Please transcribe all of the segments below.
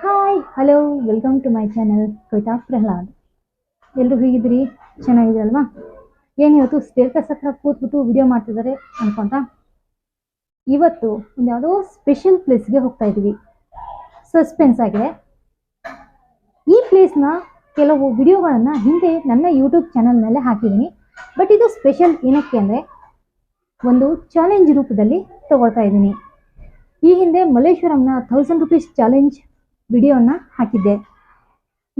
Hi hello welcome to my channel Kavita Prahlad ಎಲ್ಲರೂ ಹೇಗಿದ್ದೀರಿ? ಚೆನ್ನಾಗಿದ್ದೀರಲ್ವಾ? ಏನು ಇವತ್ತು ಸ್ಟೇಟಸ್ ಹತ್ರ ಕೂತ್ಬಿಟ್ಟು ವಿಡಿಯೋ ಮಾಡ್ತಿದ್ದಾರೆ ಅನ್ಕೊಂತ? ಇವತ್ತು ಒಂದು ಯಾವುದೋ ಸ್ಪೆಷಲ್ ಪ್ಲೇಸ್ಗೆ ಹೋಗ್ತಾ ಇದ್ದೀವಿ. ಸಸ್ಪೆನ್ಸ್ ಆಗಿದೆ. ಈ ಪ್ಲೇಸ್ನ ಕೆಲವು ವಿಡಿಯೋಗಳನ್ನು ಹಿಂದೆ ನನ್ನ ಯೂಟ್ಯೂಬ್ ಚಾನಲ್ನಲ್ಲೇ ಹಾಕಿದ್ದೀನಿ. ಬಟ್ ಇದು ಸ್ಪೆಷಲ್ ಏನಕ್ಕೆ ಅಂದರೆ, ಒಂದು ಚಾಲೆಂಜ್ ರೂಪದಲ್ಲಿ ತಗೊಳ್ತಾ ಇದ್ದೀನಿ. ಈ ಹಿಂದೆ ಮಲ್ಲೇಶ್ವರಂನ ಥೌಸಂಡ್ ರುಪೀಸ್ ಚಾಲೆಂಜ್ ವಿಡಿಯೋನ ಹಾಕಿದ್ದೆ.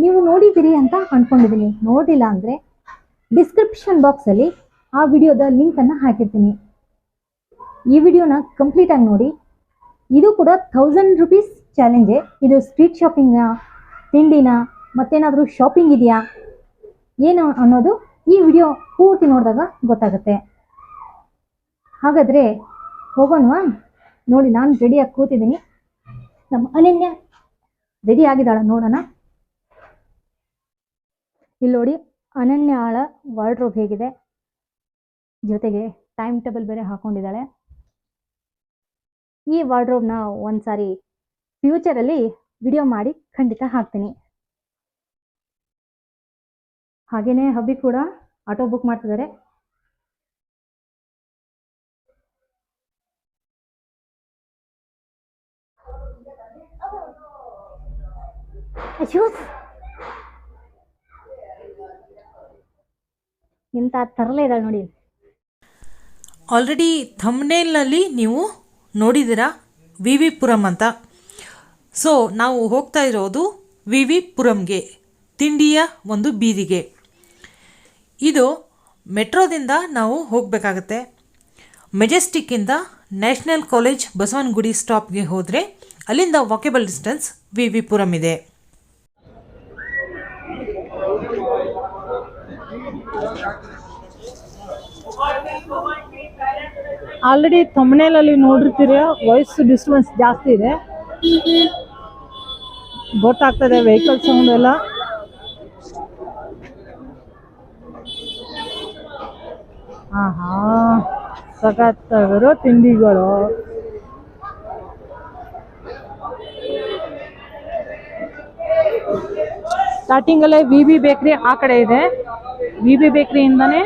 ನೀವು ನೋಡಿದ್ದೀರಿ ಅಂತ ಅಂದ್ಕೊಂಡಿದ್ದೀನಿ ನೋಡಿಲ್ಲ ಅಂದರೆ ಡಿಸ್ಕ್ರಿಪ್ಷನ್ ಬಾಕ್ಸಲ್ಲಿ ಆ ವಿಡಿಯೋದ ಲಿಂಕನ್ನು ಹಾಕಿರ್ತೀನಿ. ಈ ವಿಡಿಯೋನ ಕಂಪ್ಲೀಟಾಗಿ ನೋಡಿ. ಇದು ಕೂಡ ಥೌಸಂಡ್ ರುಪೀಸ್ ಚಾಲೆಂಜೇ ಇದು ಸ್ಟ್ರೀಟ್ ಶಾಪಿಂಗ್ನ ತಿಂಡಿನ, ಮತ್ತೇನಾದರೂ ಶಾಪಿಂಗ್ ಇದೆಯಾ? ಏನು ಅನ್ನೋದು ಈ ವಿಡಿಯೋ ಪೂರ್ತಿ ನೋಡಿದಾಗ ಗೊತ್ತಾಗುತ್ತೆ. ಹಾಗಾದರೆ ಹೋಗೋಣವಾ? ನೋಡಿ, ನಾನು ರೆಡಿಯಾಗಿ ಕೂತಿದ್ದೀನಿ. ನಮ್ಮ ಅನನ್ಯ ರೆಡಿ ಆಗಿದ್ದಾಳ ನೋಡೋಣ. ಇಲ್ಲಿ ನೋಡಿ ಅನನ್ಯ ಆಳ ವಾರ್ಡ್ರೋಬ್ ಹೇಗಿದೆ. ಜೊತೆಗೆ ಟೈಮ್ ಟೇಬಲ್ ಬೇರೆ ಹಾಕೊಂಡಿದ್ದಾಳೆ. ಈ ವಾರ್ಡ್ರೋಬ್ನ ಒಂದ್ಸಾರಿ ಫ್ಯೂಚರಲ್ಲಿ ವಿಡಿಯೋ ಮಾಡಿ ಖಂಡಿತ ಹಾಕ್ತೀನಿ. ಹಾಗೇನೇ ಹಬ್ಬಿ ಕೂಡ ಆಟೋ ಬುಕ್ ಮಾಡ್ತಿದ್ದಾರೆ. ಅಯ್ಯೋ ಇಂಥ ತರಲೇ ಇದ್ದಾಳೆ ನೋಡಿ. ಆಲ್ರೆಡಿ ಥಮ್ನೇಲ್ನಲ್ಲಿ ನೀವು ನೋಡಿದ್ದೀರಾ ವಿ ವಿ ಪುರಂ ಅಂತ. ಸೊ ನಾವು ಹೋಗ್ತಾ ಇರೋದು ವಿ ವಿ ಪುರಂಗೆ ತಿಂಡಿಯ ಒಂದು ಬೀದಿಗೆ. ಇದು ಮೆಟ್ರೋದಿಂದ ನಾವು ಹೋಗಬೇಕಾಗತ್ತೆ. ಮೆಜೆಸ್ಟಿಕ್ಕಿಂದ ನ್ಯಾಷನಲ್ ಕಾಲೇಜ್ ಬಸವನಗುಡಿ ಸ್ಟಾಪ್ಗೆ ಹೋದರೆ ಅಲ್ಲಿಂದ walkable distance V V Puram ಇದೆ. ಆಲ್ರೆಡಿ ತಮ್ಮನೇಲಲ್ಲಿ ನೋಡಿರ್ತೀರಿ? ವಾಯ್ಸ್ ಡಿಸ್ಟರ್ಬೆನ್ಸ್ ಜಾಸ್ತಿ ಇದೆ. ಗೊತ್ತಾಗ್ತದೆ ವೆಹಿಕಲ್ ಸೌಂಡ್ ಎಲ್ಲ. ಆಹಾ ಸಖತ್ತಾಗಿರೋ ತಿಂಡಿಗಳು. ಸ್ಟಾರ್ಟಿಂಗಲ್ಲೇ ವಿ ಬಿ ಬೇಕ್ರಿ ಆ ಕಡೆ ಇದೆ. ವಿ ಬಿ ಬೇಕ್ರಿಯಿಂದನೇ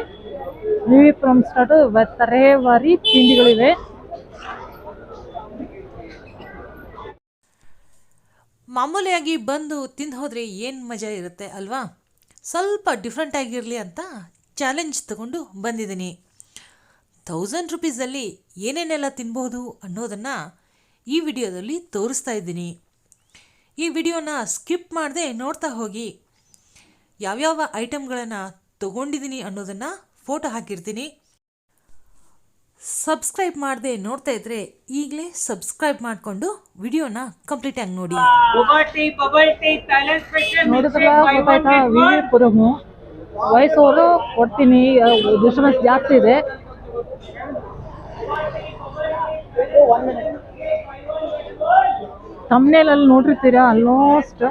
ವಿ ವಿ ಫ್ರಮ್ ಸ್ಟಾರ್ಟ್ ತರೇವಾರಿ ತಿಂಡಿಗಳಿವೆ. ಮಾಮೂಲಿಯಾಗಿ ಬಂದು ತಿಂದು ಹೋದರೆ ಏನು ಮಜಾ ಇರುತ್ತೆ ಅಲ್ವಾ? ಸ್ವಲ್ಪ ಡಿಫ್ರೆಂಟ್ ಆಗಿರಲಿ ಅಂತ ಚಾಲೆಂಜ್ ತಗೊಂಡು ಬಂದಿದ್ದೀನಿ. ಥೌಸಂಡ್ ರುಪೀಸಲ್ಲಿ ಏನೇನೆಲ್ಲ ತಿನ್ಬೋದು ಅನ್ನೋದನ್ನು ಈ ವಿಡಿಯೋದಲ್ಲಿ ತೋರಿಸ್ತಾ ಇದ್ದೀನಿ. ಈ ವಿಡಿಯೋನ ಸ್ಕಿಪ್ ಮಾಡದೆ ನೋಡ್ತಾ ಹೋಗಿ. ಯಾವ್ಯಾವ ಐಟಮ್ಗಳನ್ನು ತಗೊಂಡಿದ್ದೀನಿ ಅನ್ನೋದನ್ನು ಫೋಟೋ ಹಾಕಿರ್ತೀನಿ. ಸಬ್ಸ್ಕ್ರೈಬ್ ಮಾಡದೆ ನೋಡ್ತಾ ಇದ್ರೆ ಈಗಲೇ ಸಬ್ಸ್ಕ್ರೈಬ್ ಮಾಡಿಕೊಂಡು ವಿಡಿಯೋನ ಕಂಪ್ಲೀಟ್ ಆಗಿ ನೋಡಿ. ಪುರಮು ವಯಸ್ಸವರು ಕೊಡ್ತೀನಿ ಡಿಸ್ಟರ್ಬೆನ್ಸ್ ಜಾಸ್ತಿ ಇದೆ. ತಮ್ಮನೇಲಲ್ಲಿ ನೋಡಿರ್ತೀರಾ? ಆಲ್ಮೋಸ್ಟ್